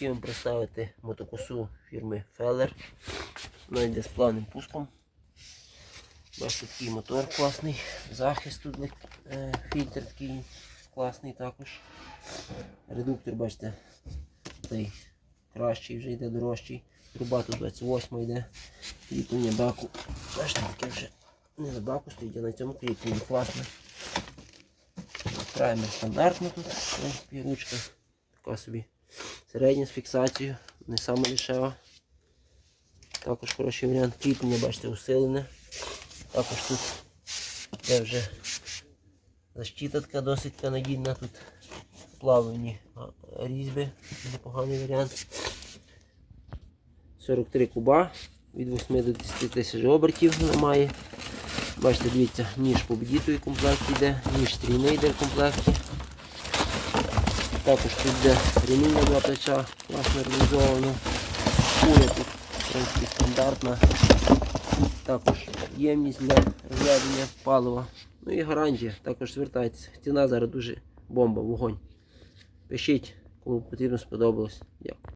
Хотів вам представити мотокосу фірми Feller. Вона йде з плавним пуском. Бачите, такий мотор класний. Захист тут е, фільтр такий класний також. Редуктор, бачите, цей кращий вже йде дорожчий. Труба тут 28 йде. Кріплення баку. Бачите, таке вже не на баку стоїть, а на цьому кріпленні класно. Праймер стандартно тут, в принципі, ручка. Така собі середня з фіксацією, не саме дешева. Також хороший варіант. Кріплення, бачите, усилене. Також тут є вже защита досить надійна. Тут плавлені різьби, непоганий варіант. 43 куба, від 8 до 10 тисяч обертів вона має. Бачите, дивіться, ніж победітовий комплект йде, ніж стрійний йде в комплекті. Також тут де ремінь для плеча, класно реалізовано. Куля тут в принципі стандартна. Також ємність для розведення палива. Ну і гарантія, також звертайтеся. Ціна зараз дуже бомба, вогонь. Пишіть, кому потрібно сподобалось. Дякую.